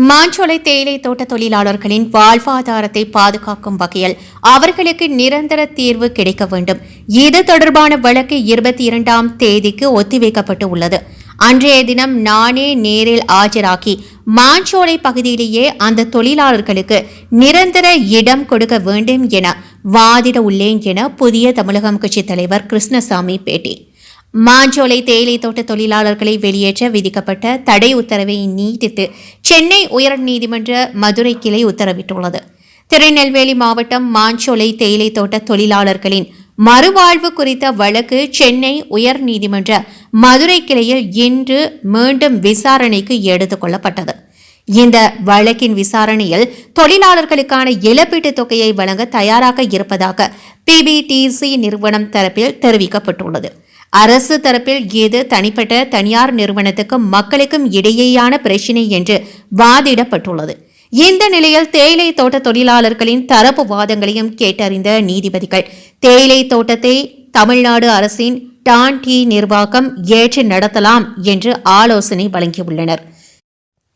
மாஞ்சோலை தேயிலை தோட்ட தொழிலாளர்களின் வாழ்வாதாரத்தை பாதுகாக்கும் வகையில் அவர்களுக்கு நிரந்தர தீர்வு கிடைக்க வேண்டும். இது தொடர்பான வழக்கு இருபத்தி இரண்டாம் தேதிக்கு ஒத்திவைக்கப்பட்டு உள்ளது. அன்றைய தினம் நானே நேரில் ஆஜராகி மாஞ்சோலை பகுதியிலேயே அந்த தொழிலாளர்களுக்கு நிரந்தர இடம் கொடுக்க வேண்டும் என வாதிட உள்ளேன் என புதிய தமிழகம் கட்சித் தலைவர் கிருஷ்ணசாமி பேட்டி. மாஞ்சோலை தேயிலை தோட்ட தொழிலாளர்களை வெளியேற்ற விதிக்கப்பட்ட தடை உத்தரவை நீட்டித்து சென்னை உயர்நீதிமன்ற மதுரை கிளை உத்தரவிட்டுள்ளது. திருநெல்வேலி மாவட்டம் மாஞ்சோலை தேயிலை தோட்ட தொழிலாளர்களின் மறுவாழ்வு குறித்த வழக்கு சென்னை உயர்நீதிமன்ற மதுரை கிளையில் இன்று மீண்டும் விசாரணைக்கு எடுத்துக் கொள்ளப்பட்டது. இந்த வழக்கின் விசாரணையில் தொழிலாளர்களுக்கான இழப்பீட்டுத் தொகையை வழங்க தயாராக இருப்பதாக பிபிடிசி நிறுவனம் தரப்பில் தெரிவிக்கப்பட்டுள்ளது. அரசு தரப்பில் இது தனிப்பட்ட தனியார் நிறுவனத்துக்கும் மக்களுக்கும் இடையேயான பிரச்சினை என்று வாதிடப்பட்டுள்ளது. இந்த நிலையில் தேயிலை தோட்ட தொழிலாளர்களின் தரப்பு வாதங்களையும் கேட்டறிந்த நீதிபதிகள் தேயிலை தோட்டத்தை தமிழ்நாடு அரசின் டான் டி நிர்வாகம் ஏற்று நடத்தலாம் என்று ஆலோசனை வழங்கியுள்ளனர்.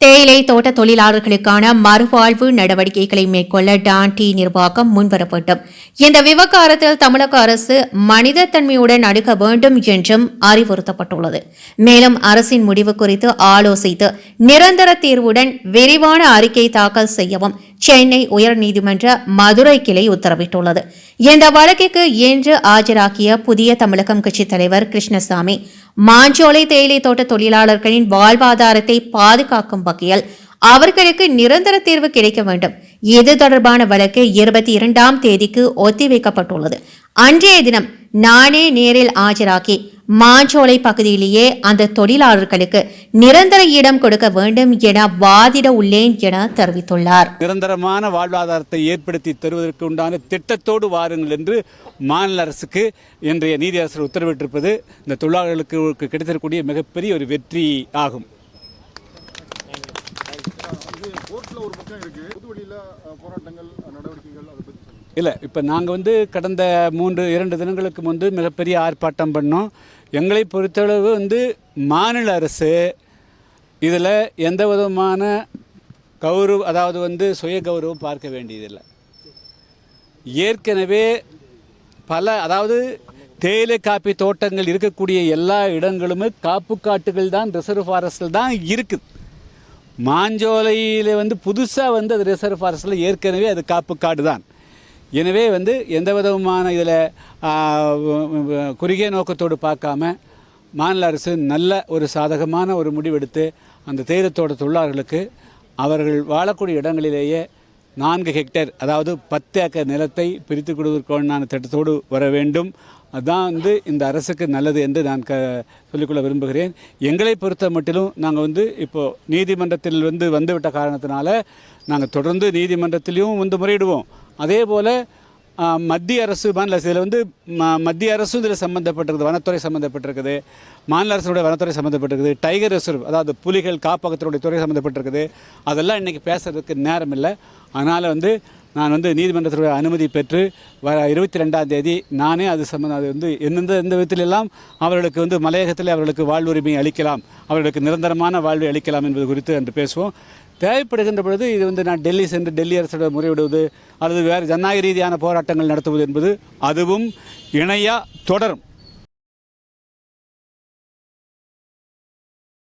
தேயிலை தோட்ட தொழிலாளர்களுக்கான மறுவாழ்வு நடவடிக்கைகளை மேற்கொள்ள டான்டி நிர்வாகம் முன்வரப்பட்டும். இந்த விவகாரத்தில் தமிழக அரசு மனிதத்தன்மையுடன் அணுக வேண்டும் என்றும் அறிவுறுத்தப்பட்டுள்ளது. மேலும் அரசின் முடிவு குறித்து ஆலோசித்து நிரந்தர தீர்வுடன் விரிவான அறிக்கை தாக்கல் செய்யவும் சென்னை உயர்நீதிமன்ற மதுரை கிளை உத்தரவிட்டுள்ளது. இந்த வழக்கிற்கு இன்று ஆஜராகிய புதிய தமிழகம் கட்சித் தலைவர் கிருஷ்ணசாமி மாஞ்சோலை தேயிலை தோட்ட தொழிலாளர்களின் வாழ்வாதாரத்தை பாதுகாக்கும் வகையில் அவர்களுக்கு நிரந்தர தீர்வு கிடைக்க வேண்டும். இது தொடர்பான வழக்கு இருபத்தி இரண்டாம் தேதிக்கு ஒத்திவைக்கப்பட்டுள்ளது. அன்றைய தினம் நானே நேரில் ஆஜராகி மாஞ்சோலை பகுதியிலேயே அந்த தொழிலாளர்களுக்கு நிரந்தர இடம் கொடுக்க வேண்டும் என வாதிட உள்ளேன் என தெரிவித்துள்ளார். நிரந்தரமான வாழ்வாதாரத்தை ஏற்படுத்தி தருவதற்கு உண்டான திட்டத்தோடு வாருங்கள் என்று மாநில அரசுக்கு இன்றைய நீதியரசர் உத்தரவிட்டிருப்பது இந்த தொழிலாளர்களுக்கு கிடைத்திருக்கக்கூடிய மிகப்பெரிய ஒரு வெற்றி ஆகும். போராட்டங்கள் நடவடிக்கைகள் அதை பற்றி இல்லை இப்போ நாங்கள் வந்து கடந்த மூன்று இரண்டு தினங்களுக்கு முன்பு மிகப்பெரிய ஆர்ப்பாட்டம் பண்ணோம். எங்களை பொறுத்தளவு வந்து மாநில அரசு இதில் எந்த விதமான கௌரவ அதாவது வந்து சுய கௌரவம் பார்க்க வேண்டியதில்லை. ஏற்கனவே பல அதாவது தேயிலை காப்பி தோட்டங்கள் இருக்கக்கூடிய எல்லா இடங்களுமே காப்பு காட்டுகள் தான் ரிசர்வ் ஃபாரஸ்டில் தான் இருக்குது. மாஞ்சோலையில் வந்து புதுசாக வந்து அது ரிசர்வ் ஃபாரஸ்டில் ஏற்கனவே அது காப்பு காடு தான். எனவே வந்து எந்த விதமான இதில் குறுகிய நோக்கத்தோடு பார்க்காம மாநில அரசு நல்ல ஒரு சாதகமான ஒரு முடிவெடுத்து அந்த தேயிலத்தோட தொழிலாளர்களுக்கு அவர்கள் வாழக்கூடிய இடங்களிலேயே நான்கு ஹெக்டேர் அதாவது பத்து ஏக்கர் நிலத்தை பிரித்து கொடுவதற்கான திட்டத்தோடு வர வேண்டும். அதுதான் வந்து இந்த அரசுக்கு நல்லது என்று நான் க சொல்லிக்கொள்ள விரும்புகிறேன். எங்களை பொறுத்த மட்டிலும் நாங்கள் வந்து இப்போது நீதிமன்றத்தில் வந்து வந்துவிட்ட காரணத்தினால நாங்கள் தொடர்ந்து நீதிமன்றத்திலையும் வந்து முறையிடுவோம். அதே போல் மத்திய அரசு மாநில அரசு இதில் வந்து ம- மத்திய அரசும் இதில் சம்மந்தப்பட்டிருக்குது வனத்துறை சம்மந்தப்பட்டிருக்குது மாநில அரசுடைய வனத்துறை சம்மந்தப்பட்டிருக்குது டைகர் ரிசர்வ் அதாவது புலிகள் காப்பகத்தினுடைய துறை சம்மந்தப்பட்டிருக்குது அதெல்லாம் இன்றைக்கி பேசுறதுக்கு நேரம் இல்லை. அதனால் வந்து நான் வந்து நீதிமன்றத்துடைய அனுமதி பெற்று வர இருபத்தி ரெண்டாம் தேதி நானே அது சம்மந்தம் அது வந்து எந்தெந்த எந்த விதத்திலெல்லாம் அவர்களுக்கு வந்து மலையகத்தில் அவர்களுக்கு வாழ்வுரிமை அளிக்கலாம் அவர்களுக்கு நிரந்தரமான வாழ்வை அளிக்கலாம் என்பது குறித்து அன்று பேசுவோம். தேவைப்படுகின்ற பொழுது இது வந்து நான் டெல்லி சென்று டெல்லி அரசோட முறையிடுவது அல்லது வேறு ஜனநாயக ரீதியான போராட்டங்கள் நடத்துவது என்பது அதுவும் இணையாக தொடரும்.